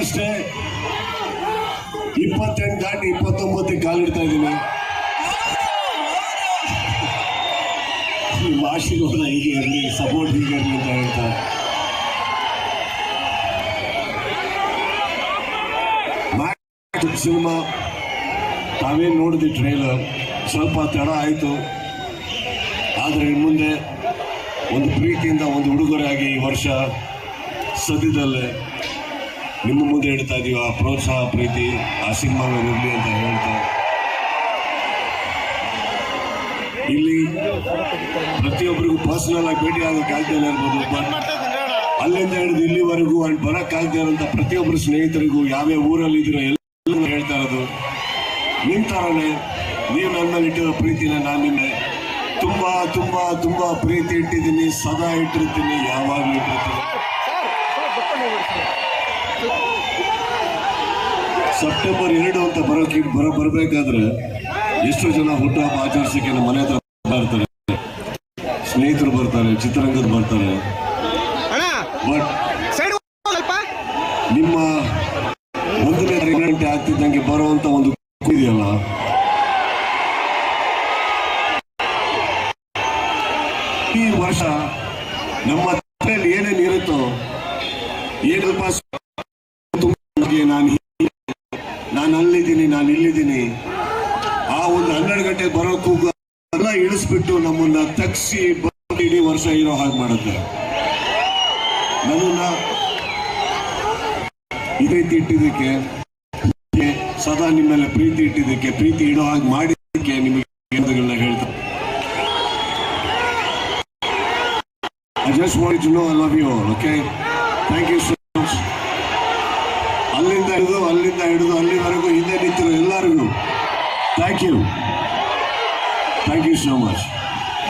ಅಷ್ಟೇ ಇಪ್ಪತ್ತೆಂಟು ದಾಟಿ ಇಪ್ಪತ್ತೊಂಬತ್ತಕ್ಕೆ ಕಾಲಿಡ್ತಾ ಇದ್ದೀನಿ. ಆಶೀರ್ವಾದ ಹೀಗೆ ಇರಲಿ ಸಪೋರ್ಟ್ ಹೀಗೆ ಇರಲಿ ಅಂತ ಹೇಳ್ತಾ. ಸಿನಿಮಾ ತಾವೇ ನೋಡಿದ್ವಿ ಟ್ರೇಲರ್ ಸ್ವಲ್ಪ ತಡ ಆಯಿತು. ಆದರೆ ಇನ್ನು ಮುಂದೆ ಒಂದು ಪ್ರೀತಿಯಿಂದ ಒಂದು ಉಡುಗೊರೆಯಾಗಿ ಈ ವರ್ಷ ಸದ್ಯದಲ್ಲೇ ನಿಮ್ಮ ಮುಂದೆ ಹೇಳ್ತಾ ಇದೀವಿ ಆ ಪ್ರೋತ್ಸಾಹ ಪ್ರೀತಿ ಆ ಸಿನಿಮಾಗಳಿರಲಿ ಅಂತ ಹೇಳ್ತಾ. ಇಲ್ಲಿ ಪ್ರತಿಯೊಬ್ಬರಿಗೂ ಪರ್ಸನಲ್ ಆಗಿ ಭೇಟಿ ಆಗೋಕೆ ಆಗ್ತಾನೆ ಇರ್ಬೋದು ಬಟ್ ಅಲ್ಲಿಂದ ಹಿಡಿದು ಇಲ್ಲಿವರೆಗೂ ಅಂಡ್ ಬರೋಕ್ಕಾಗದೇ ಅಂತ ಪ್ರತಿಯೊಬ್ಬರು ಸ್ನೇಹಿತರಿಗೂ ಯಾವ್ಯಾವ ಊರಲ್ಲಿ ಇದ್ದೀರೋ ಎಲ್ಲರೂ ಹೇಳ್ತಾ ಇರೋದು. ನಿಮ್ಮ ಥರನೇ ನೀವು ನನ್ನ ಮೇಲೆ ಇಟ್ಟಿರೋ ಪ್ರೀತಿನ ನಾನು ನಿನ್ನೆ ತುಂಬಾ ತುಂಬಾ ತುಂಬಾ ಪ್ರೀತಿ ಇಟ್ಟಿದ್ದೀನಿ ಸದಾ ಇಟ್ಟಿರ್ತೀನಿ ಯಾವಾಗಲೂ ಇಟ್ಟಿರ್ತೀನಿ. ಸೆಪ್ಟೆಂಬರ್ ಎರಡು ಅಂತ ಬರೋಕೆ ಬರ ಬರಬೇಕಾದ್ರೆ ಎಷ್ಟೋ ಜನ ಹುಟ್ಟುಹಬ್ಬ ಆಚರಿಸಿಕೆ ನಮ್ಮ ಮನೆ ಹತ್ರ ಬರ್ತಾರೆ ಸ್ನೇಹಿತರು ಬರ್ತಾರೆ ಚಿತ್ರರಂಗದ ಬರ್ತಾರೆ. ಬಟ್ ನಿಮ್ಮ ಒಂದನೇ ಗಂಟೆ ಆಗ್ತಿದ್ದಂಗೆ ಬರುವಂತ ಒಂದು ಇದೆಯಲ್ಲ? ಈ ವರ್ಷ ನಮ್ಮ ಏನೇನಿರುತ್ತೋ ಏನೇನು ಇರುತ್ತೋ ಏನಲ್ಪ? ನಾನು ನಾನು ಅಲ್ಲಿದ್ದೀನಿ ನಾನು ಇಲ್ಲಿದ್ದೀನಿ. ಆ ಒಂದು ಹನ್ನೆರಡು ಗಂಟೆಗೆ ಬರೋ ಕೂಗು ಎಲ್ಲ ಇಳಿಸ್ಬಿಟ್ಟು ನಮ್ಮನ್ನ ತಗ್ಸಿ ಇಡೀ ವರ್ಷ ಇರೋ ಹಾಗೆ ಮಾಡುತ್ತೆ. ನಮ್ಮನ್ನ ಇದೇ ರೀತಿ ಇಟ್ಟಿದ್ದಕ್ಕೆ ಸದಾ ನಿಮ್ಮೆಲ್ಲ ಪ್ರೀತಿ ಇಟ್ಟಿದ್ದಕ್ಕೆ ಪ್ರೀತಿ ಇಡೋ ಹಾಗೆ ಮಾಡಿದ್ದಕ್ಕೆ ನಿಮಗೆ ಹೇಳ್ತಾರೆ ಹೇಳ್ತಾ I just want to know I love you all, okay thank you so much ಅಲ್ಲಿಂದ ಹಿಡಿದು ಅಲ್ಲಿಂದ ಹಿಡಿದು ಅಲ್ಲಿವರೆಗೂ ಹಿಂದೆ ನಿಂತಿರೋ ಎಲ್ಲರಿಗೂ thank you thank you so much